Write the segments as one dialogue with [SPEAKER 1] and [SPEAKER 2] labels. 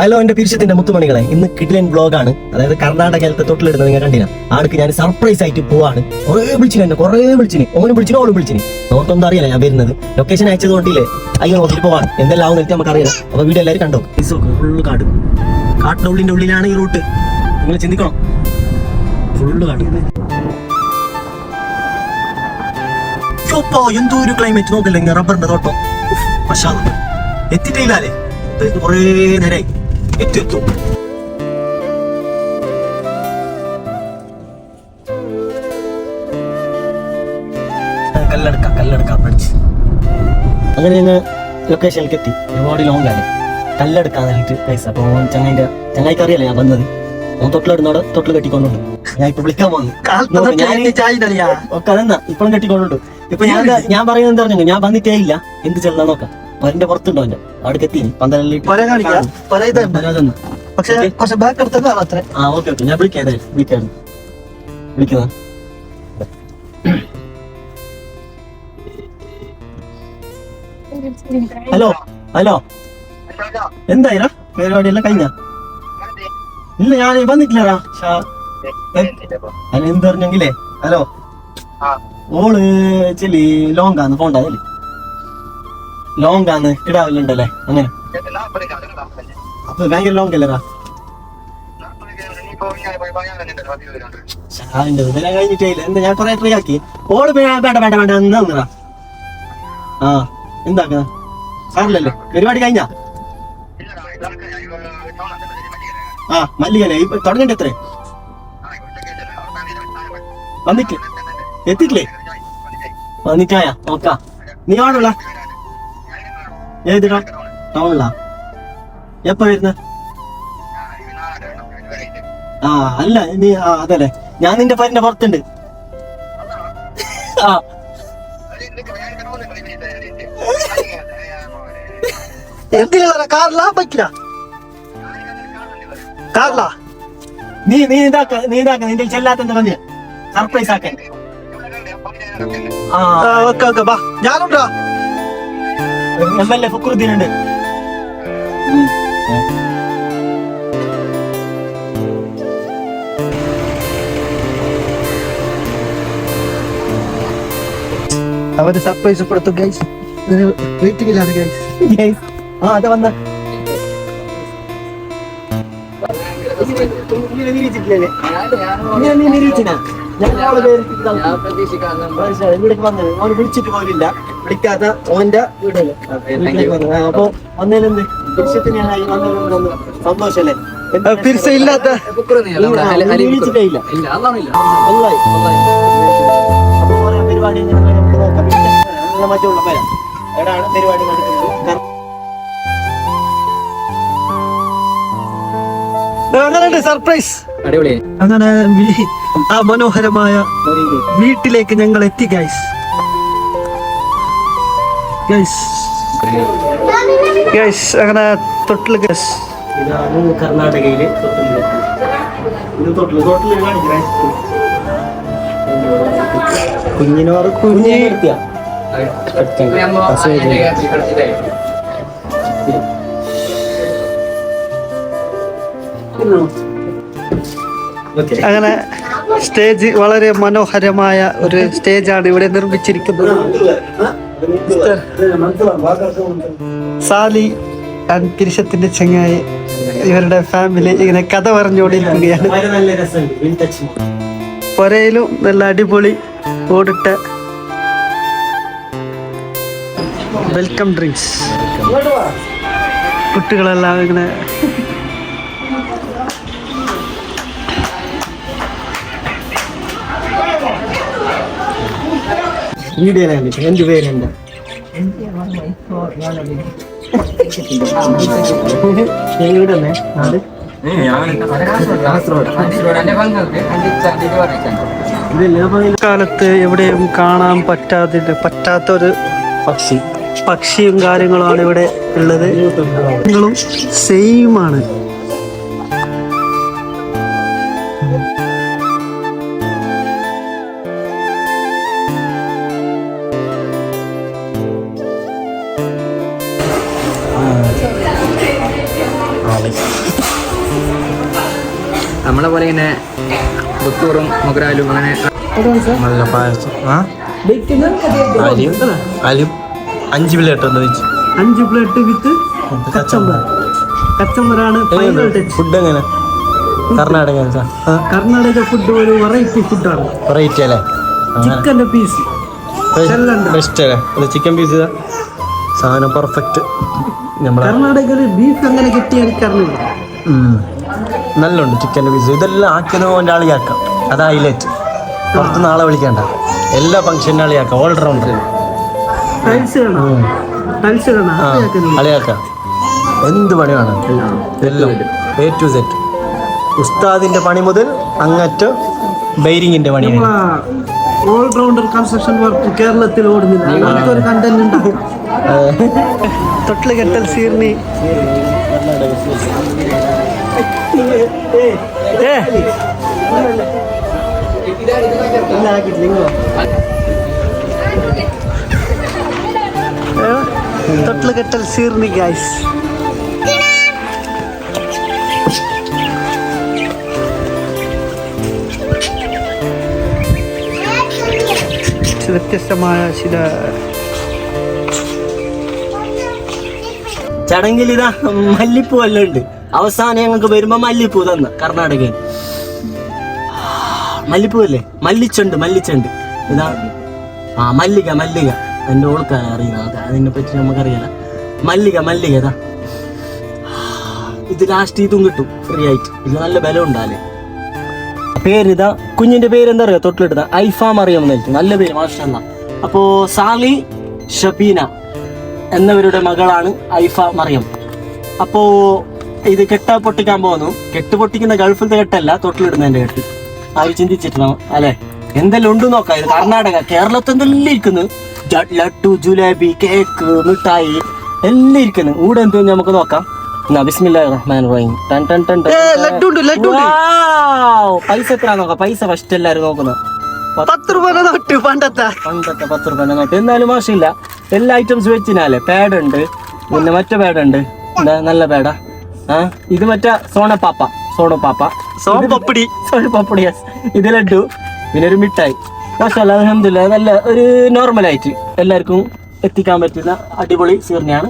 [SPEAKER 1] Hello എന്റെ പിരിച്ചത്തിന്റെ മുത്തുമണികളെ ഇന്ന് കിഡിലൻ ബ്ലോഗാണ് അതായത് കർണാടകയിലത്തെ തൊട്ടിലിടുന്നത് നിങ്ങൾ കണ്ടിന ആൾക്ക് ഞാൻ സർപ്രൈസ് ആയിട്ട് പോവാണ്. കുറേ വിളിച്ചിന് എന്നെ കുറേ വിളിച്ചിന്. ഓനും വിളിച്ചിന് ഓളും വിളിച്ചിന്. നോക്കൊന്നും അറിയില്ല ഞാൻ വരുന്നത്. ലൊക്കേഷൻ അയച്ചത് കൊണ്ടില്ലേ അയ്യോ നോക്കിട്ട് പോവാണ് എന്തെല്ലാം ആവും എനിക്ക് നമുക്ക് അറിയാം അപ്പൊ വീഡിയോ എല്ലാവരും കണ്ടോ? ഫുള്ള് കാട്. കാട്ടിന്റെ ഉള്ളിന്റെ ഉള്ളിലാണ് ഈ റൂട്ട് നിങ്ങൾ ചിന്തിക്കണം. ഫുള്ള് കാട്. എന്തോ ഒരു ക്ലൈമറ്റ് നോക്കല്ലേ റബ്ബറിന്റെ തോട്ടം? മാഷാ അല്ലാ. കുറേ നേരമായി എത്തി എത്തും കല്ലടക്ക കല്ലെടുക്ക പഠിച്ച് അങ്ങനെ ഞങ്ങൾ ലൊക്കേഷനിലേക്ക് എത്തി. ഒരുപാട് ലോങ് ആണ്. കല്ലെടുക്കാൻ വേണ്ടിട്ട് പൈസ. അപ്പൊ ഓൻ ചങ്ങായിന്റെ ചങ്ങായിക്ക് അറിയാലേ ഞാൻ വന്നത്. ഓൻ തൊട്ടിലിടുന്നോടെ തൊട്ടിൽ കെട്ടിക്കൊണ്ടുണ്ട്. ഞാൻ ഇപ്പൊ വിളിക്കാൻ പോകുന്നു അതെന്നാ ഇപ്പോഴും കെട്ടിക്കൊണ്ടുണ്ട്. ഇപ്പൊ ഞാൻ ഞാൻ പറയുന്നത് എന്താ പറഞ്ഞു ഞാൻ വന്നിട്ടേ ഇല്ല. എന്ത് ചെല്ലാൻ നോക്കാം. പരന്റെ പുറത്തുണ്ടോ എന്റെ അവിടെ എത്തി
[SPEAKER 2] പക്ഷെ കുറച്ച് ബാക്ക് എടുത്തത് അത്ര.
[SPEAKER 1] ആ ഓക്കെ ഓക്കെ. ഞാൻ വിളിക്കാം വിളിക്കാം. Hello hello. എന്തായിരാ പരിപാടിയെല്ലാം കഴിഞ്ഞ? ഇല്ല ഞാൻ വന്നിട്ടില്ലടാ. എന്ത് പറഞ്ഞെങ്കിലേ? ഹലോ. ഓൾ ചെല്ലി ലോങ്കാന്ന് പോണ്ടല്ലേ ലോങ്കാന്ന് കിടാവില്ലുണ്ടല്ലേ അങ്ങനെ. അപ്പൊ ഭയങ്കര ലോങ് ഇതെല്ലാം കഴിഞ്ഞിട്ടേ എന്താ ഞാൻ കൊറേ ട്രൈ ആക്കി. ഓൾ വേണ്ട വേണ്ട വേണ്ട എന്താ ആ എന്താക്കുന്ന സാറില്ലല്ലേ. പരിപാടി കഴിഞ്ഞാ? ആ മല്ലികനെ. ഇപ്പൊ തുടങ്ങണ്ട എത്രേ വന്നിട്ട് എത്തിട്ടില്ലേ? വന്നിട്ടായ നോക്കാം. നീ ആണുള്ള ഏതിടാ ടൗണിലാ. എപ്പോ വരുന്ന? ആ അല്ല നീ ആ അതല്ലേ. ഞാൻ നിന്റെ പേരിന്റെ പുറത്തുണ്ട്. ആ.
[SPEAKER 2] എന്തിനാ കാറിലാ ബൈക്കിലാ കാറിലാ
[SPEAKER 1] നീ നീ ഇതാക്ക നീ ഇതാക്ക നിന്റെ ചെല്ലാത്തെന്താ പറഞ്ഞ സർപ്രൈസ് ആക്കാൻ. ആ
[SPEAKER 2] ഓക്കെ ഓക്കെ ബാ. ഞാനുണ്ടാ.
[SPEAKER 1] എം എൽ എ ഫക്രുദ്ദീൻ ഉണ്ട്
[SPEAKER 2] അവർ സർപ്രൈസ് കൊടുത്തു ഗൈസ് വെയിറ്റിംഗിലാണ് ഗൈസ്
[SPEAKER 1] ആ അതെ വന്ന. ഞാൻ വിളിച്ചിട്ട് പോലില്ല വിളിക്കാതെ ഓന്റെ അപ്പൊ വന്നതിലെന്ത് ഞാൻ സന്തോഷല്ലേ. അപ്പൊ പരിപാടി മറ്റുള്ള നടക്കുന്നത്?
[SPEAKER 2] സർപ്രൈസ്
[SPEAKER 3] അടിപൊളി.
[SPEAKER 2] അങ്ങനെ ആ മനോഹരമായ വീട്ടിലേക്ക് ഞങ്ങൾ എത്തി ഗൈസ് ഗൈസ് ഗൈസ് അങ്ങനെ തൊട്ടിൽ ഗൈസ്
[SPEAKER 1] ഇതാണ് കർണാടകയിലെ തൊട്ടിൽ ഇത് തൊട്ടിൽ തൊട്ടിൽ കാണിക്കണേ കുഞ്ഞിനോട് കുഞ്ഞി നിർത്തിയ. ഓക്കെ.
[SPEAKER 2] അങ്ങനെ സ്റ്റേജ് വളരെ മനോഹരമായ ഒരു സ്റ്റേജാണ് ഇവിടെ നിർമ്മിച്ചിരിക്കുന്നത്. സാലി ആൻഡ് പിരിശത്തിന്റെ ചെങ്ങായി ഇവരുടെ ഫാമിലി ഇങ്ങനെ കഥ പറഞ്ഞുകൊണ്ടിരിക്കുകയാണ്. പുരയിലും നല്ല അടിപൊളി ഓടിട്ട വെൽക്കം ഡ്രിങ്ക്സ് കുട്ടികളെല്ലാം ഇങ്ങനെ
[SPEAKER 1] വീഡിയോയിലാണ് എന്ത് പേരുണ്ട്?
[SPEAKER 2] കാലത്ത് എവിടെയും കാണാൻ പറ്റാതെ പറ്റാത്തൊരു
[SPEAKER 1] പക്ഷി.
[SPEAKER 2] പക്ഷിയും കാര്യങ്ങളുമാണ് ഇവിടെ ഉള്ളത്. നിങ്ങളും സെയിം
[SPEAKER 3] മുഗ്രാലും പുത്തൂറും മൊഗ്രാലും അങ്ങനെ
[SPEAKER 1] നല്ല പായസം. അഞ്ച് പ്ലേറ്റ് ഒന്ന് വെച്ച്.
[SPEAKER 2] അഞ്ച് പ്ലേറ്റ് വിത്ത് കച്ചമ്പർ. കച്ചമ്പറാണ് ഫൈനൽ ടച്ച്
[SPEAKER 1] ഫുഡ് എങ്ങനെ? കർണാടക
[SPEAKER 2] കർണാടക ഫുഡ് ഒരു വെറൈറ്റി ഫുഡാണ്
[SPEAKER 1] വെറൈറ്റി അല്ലേ?
[SPEAKER 2] ചിക്കന്റെ പീസ്.
[SPEAKER 1] ബെസ്റ്റ് അല്ലേ? ചിക്കൻ പീസ് സാധനം പെർഫെക്റ്റ്
[SPEAKER 2] കർണാടകയിൽ ബീഫ് അങ്ങനെ കിട്ടിയാൽ
[SPEAKER 1] ഉം. നല്ലുണ്ട് ചിക്കന്റെ പീസ് ഇതെല്ലാം ആക്കിയത് ഓന്റെ ആളിയാക്കാം. അത് ഹൈലൈറ്റ് പുറത്ത് നാളെ വിളിക്കണ്ട. എല്ലാ ഫംഗ്ഷനും ആളിയാക്കാം. ഓൾ
[SPEAKER 2] റൗണ്ടർ
[SPEAKER 1] അളിയാക്കാം എന്ത് പണിയാണ്? എല്ലാം. എ ടു സെറ്റ് ഉസ്താദിന്റെ പണി മുതൽ അങ്ങറ്റ ബൈരിങ്ങിന്റെ പണി വരെ.
[SPEAKER 2] നമ്മളാ ഓൾ റൗണ്ടർ കൺസ്ട്രക്ഷൻ വർക്ക് കേരളത്തിൽ ഓടുന്നില്ല. അങ്ങനത്തെ ഒരു കണ്ടന്റ് ഉണ്ടാക്കും. തൊട്ടിലുകെട്ടൽ സീർണി. ഏ തൊട്ടിലുകെട്ടൽ സീർണി ഗായ്സ് വ്യത്യസ്തമായ ചില
[SPEAKER 4] ചടങ്ങിൽ ഇതാ മല്ലിപ്പൂ എല്ലാം ഉണ്ട്. അവസാനം ഞങ്ങൾക്ക് വരുമ്പോ മല്ലിപ്പൂ തന്ന കർണാടകയിൽ. മല്ലിപ്പൂ അല്ലേ മല്ലിച്ചണ്ട് മല്ലിച്ചണ്ട്. ഇതാ. ആ മല്ലിക മല്ലിക. എന്റെ ഓൾക്ക് അറിയുന്ന അത് അതിനെ പറ്റി നമുക്കറിയില്ല. മല്ലിക മല്ലിക ഇതാ. ഇത് ലാസ്റ്റ് ഇതും കിട്ടും ഫ്രീ ആയിട്ട്. ഇത് നല്ല ബലം ഉണ്ടാലേ പേരിതാ കുഞ്ഞിന്റെ പേര് എന്താ പറയാ തൊട്ടിലിട്ടത്. ഐഫാം അറിയാമെന്നായിരിക്കും നല്ല പേര് മാഷല്ല. അപ്പോ സാലി ഷബീന എന്നവരുടെ മകളാണ് ഐഫ മറിയം. അപ്പോ ഇത് കെട്ട പൊട്ടിക്കാൻ പോകുന്നു. കെട്ട് പൊട്ടിക്കുന്ന ഗൾഫിലത്തെ കെട്ടല്ല തൊട്ടിലിടുന്നതിന്റെ കെട്ട്. അവർ ചിന്തിച്ചിട്ടുണ്ടാവും അല്ലെ? എന്തെല്ലാം ഉണ്ട് നോക്കാം. ഇത് കർണാടക കേരളത്തിൽ എന്തെല്ലാം ഇരിക്കുന്നു. ലഡു ജുലേബി കേക്ക് മിഠായി എല്ലാം ഇരിക്കുന്നു. ഇവിടെ എന്തോ നമുക്ക് നോക്കാം. പൈസ എത്ര നോക്കാം? പൈസ ഫസ്റ്റ് എല്ലാരും നോക്കുന്നത്
[SPEAKER 2] പത്ത് രൂപ തൊട്ട് പണ്ടത്തെ.
[SPEAKER 4] പണ്ടത്തെ പത്ത് റുപ്യ നോട്ട്. എന്നാലും മോശമില്ല എല്ലാ ഐറ്റംസ് വെച്ചിനാലേ. പാഡ് ഉണ്ട്. പിന്നെ മറ്റേ പാഡ് ഉണ്ട്. നല്ല ആ. ഇത് മറ്റേ സോണ പാപ്പ
[SPEAKER 2] സോണ
[SPEAKER 4] പാപ്പ സോണ സോണപ്പാപ്പ സോണ പപ്പടി ഇത് ലഡു പിന്നെ ഒരു മിഠായി. മാഷല്ല അലഹമില്ല നല്ല ഒരു നോർമൽ ആയിട്ട് എല്ലാവർക്കും എത്തിക്കാൻ പറ്റുന്ന അടിപൊളി സീർണിയാണ്.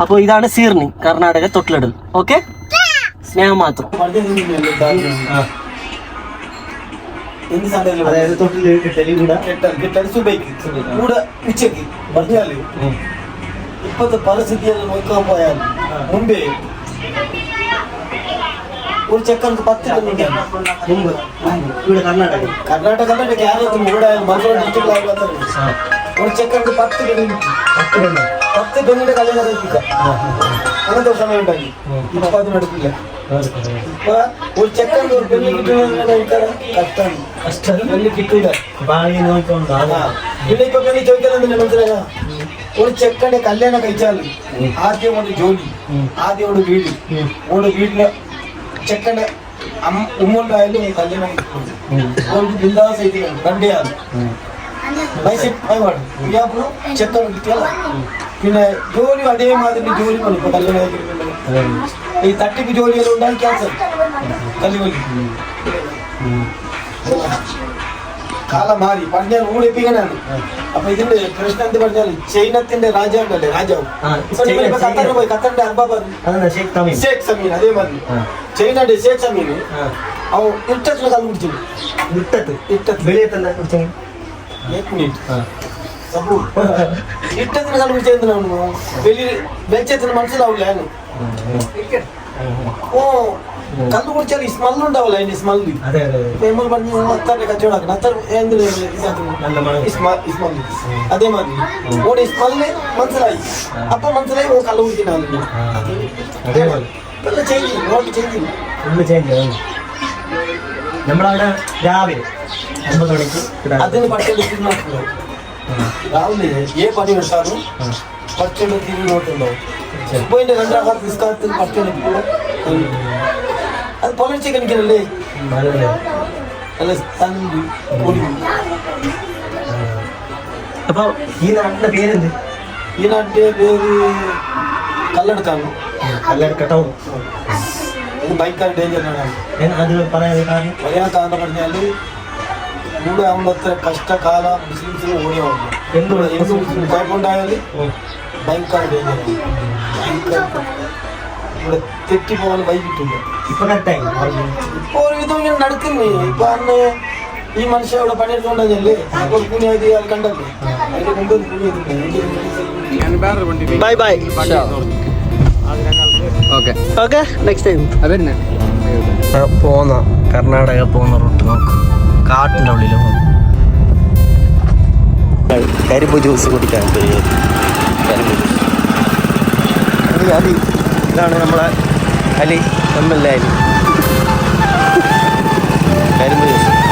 [SPEAKER 4] അപ്പോൾ ഇതാണ് സീർണി കർണാടക തൊട്ടിലിടൽ. ഓക്കെ സ്നേഹം മാത്രം. പല
[SPEAKER 1] അതായത് തൊട്ടിൽ കിട്ടൽ ഇവിടെ
[SPEAKER 4] കിട്ടൽ കിട്ടൽ സുബൈക്ക് കൂടെ ഉച്ചയ്ക്ക് പറഞ്ഞാൽ ഇപ്പത്തെ പരിസ്ഥിതിയെല്ലാം നോക്കാൻ പോയാൽ മുമ്പേ ഒരു ചെക്കർക്ക് പത്ത് പെണ്ണുണ്ടായിരുന്നു
[SPEAKER 1] മുമ്പ്. ഇവിടെ കർണാടക.
[SPEAKER 4] കർണാടക അല്ല കേരളത്തിൽ ഇവിടെ മലപ്പുറം ഡിസ്ട്രിക്റ്റിലായാലും ഒരു ചെക്കർക്ക് പത്ത് പെണ്ണ്
[SPEAKER 1] പത്ത് പെണ്ണ്
[SPEAKER 4] പത്ത് പെണ്ണിന്റെ കല്യാണം കഴിപ്പിക്കാം അങ്ങനത്തെ ഒരു സമയം ഉണ്ടായി. ഇപ്പൊ അതിനെടുക്കില്ല ഇപ്പൊ ഒരു ചെക്കർക്ക് ഒരു പെണ്ണ് കിട്ടുന്ന കഷ്ടം. പെണ്ണ് കിട്ടൂല. പിന്നെ ഇപ്പൊ പിന്നെ ചോദിക്കുന്നത് മനസ്സിലായ? ഒരു ചെക്കന്റെ കല്യാണം കഴിച്ചാൽ ആദ്യം കൊണ്ട് ജോലി ആദ്യം കൊണ്ട് വീട്. ഓട് വീട്ടിൽ ചെക്കന്റെ അമ്മ ഉമ്മുണ്ടായാലും കല്യാണം കഴിക്കും ബിന്ദാസ് ചെയ്തിരിക്കണം കണ്ടിയാണ് പൈസ പാട് ഇയാൾക്ക് ചെക്കൻ കിട്ടിയാൽ പിന്നെ ജോലി അതേമാതിരി ജോലി പണി ഇപ്പൊ കല്യാണം കഴിക്കുന്നുണ്ട് ഈ തട്ടിപ്പ് ജോലിയെല്ലാം ഉണ്ടായി ക്യാൻസർ കല്ലുവലി കാലം മാറി പറഞ്ഞാൽ ഊളിപ്പിക്കാനാണ് അപ്പൊ ഇതിന്റെ പ്രശ്നം എന്ത് പറഞ്ഞാൽ ചൈനത്തിന്റെ രാജാവുണ്ടല്ലേ രാജാവ് ഇപ്പൊ ഖത്തറിന് പോയി ഖത്തറിന്റെ
[SPEAKER 1] അബ്ബാബാദ് ഷേഖ്
[SPEAKER 4] സമീൻ അതേമാതിരി ചൈനയുടെ ഷേഖ് സമീൻ അവ ഇട്ടത്തില് കാലം കുടിച്ചു
[SPEAKER 1] ഇട്ടത്ത്
[SPEAKER 4] ഇട്ടത്ത്
[SPEAKER 1] വെളിയത്തല്ല
[SPEAKER 4] കുടിച്ചു ഏക് മിനിറ്റ് ഇട്ടത്തിന് കാലം കുടിച്ചു വലിയ വെച്ചത്തിന് മനസ്സിലാവില്ല ഓ കല്ല് കുടിച്ചാൽ ഈ സ്മെല്ല് ഉണ്ടാവില്ല അതിന്റെ സ്മെല്ല്
[SPEAKER 1] അതെ അതെ അതെ
[SPEAKER 4] നമ്മൾ പറഞ്ഞു അത്തറിന്റെ കച്ചവടമാക്കണം അത്തർ എന്തിനു ഇതാക്കുന്നു
[SPEAKER 1] നല്ല മണം
[SPEAKER 4] ഇസ്മാലി അതേമാതിരി ഓടെ ഇസ്മാലിന് മനസ്സിലായി അപ്പൊ മനസ്സിലായി ഓ കള്ളു കുടിക്കുന്ന
[SPEAKER 1] അതേപോലെ
[SPEAKER 4] change note change
[SPEAKER 1] full change ആവും നമ്മളവിടെ രാവിലെ ഒമ്പത് മണിക്ക് ഇവിടെ
[SPEAKER 4] അതിന് പട്ടിയുടെ തിരിഞ്ഞോട്ടുണ്ടോ രാവിലെ ഏ പണി എടുത്താലും പട്ടിയുടെ തിരിഞ്ഞോട്ടുണ്ടോ ഇപ്പൊ എന്റെ രണ്ടാം ക്ലാസ് നിസ്കാരത്തിൽ പട്ടിയുടെ കൂടെ അത് പുലർച്ചെ കണിക്കണല്ലേ
[SPEAKER 1] നല്ല
[SPEAKER 4] തണ്ട്
[SPEAKER 1] അപ്പൊ ഈ നാട്ടിന്റെ പേരെന്ത്?
[SPEAKER 4] ഈ നാട്ടിലെ പേര് കല്ലെടുക്കാണ്.
[SPEAKER 1] കല്ലടക്ക ടൗൺ
[SPEAKER 4] അത് ഭയങ്കര ഡേഞ്ചറാണ്
[SPEAKER 5] അത് പറയാൻ കാരണം
[SPEAKER 4] പറയാൻ കാരണം പറഞ്ഞാൽ ഇവിടെ ആവുമ്പത്തെ കഷ്ടകാല മുസ്ലിംസിന് ഓടിയാവുന്നു.
[SPEAKER 5] എന്തുകൊണ്ട്?
[SPEAKER 4] എന്ത് മുസ്ലിം കുഴപ്പമുണ്ടായാൽ ഭയങ്കര ഡേഞ്ചറാണ്. ഭയങ്കര ഇവിടെ തെറ്റിപ്പോകാൻ വൈകിട്ടില്ല.
[SPEAKER 5] ഇപ്പൊ
[SPEAKER 4] ഇപ്പൊ ഒരുവിധം ഇങ്ങനെ നടക്കുന്നു ഇപ്പൊ അന്ന് ഈ മനുഷ്യ ഇവിടെ പണിയെടുത്തോണ്ടല്ലേ അപ്പൊ കുഞ്ഞായത് ഇയാൾ കണ്ടല്ലേ? അതിന്റെ മുമ്പ് കുഞ്ഞിട്ടുണ്ട്
[SPEAKER 2] bye bye
[SPEAKER 3] okay
[SPEAKER 2] okay next time
[SPEAKER 3] അതന്നെ
[SPEAKER 1] പോന്ന. കർണാടക പോകുന്ന റൂട്ട് നോക്ക്. കാട്ടിന്റെ ഉള്ളിൽ പോകും കരിമ്പ് ജ്യൂസ് കുടിക്കാൻ. കരിമ്പ് ജ്യൂസ്. അത് അതി ഇതാണ് നമ്മളെ Ali M L A Ali. കരിമ്പ് ജ്യൂസ്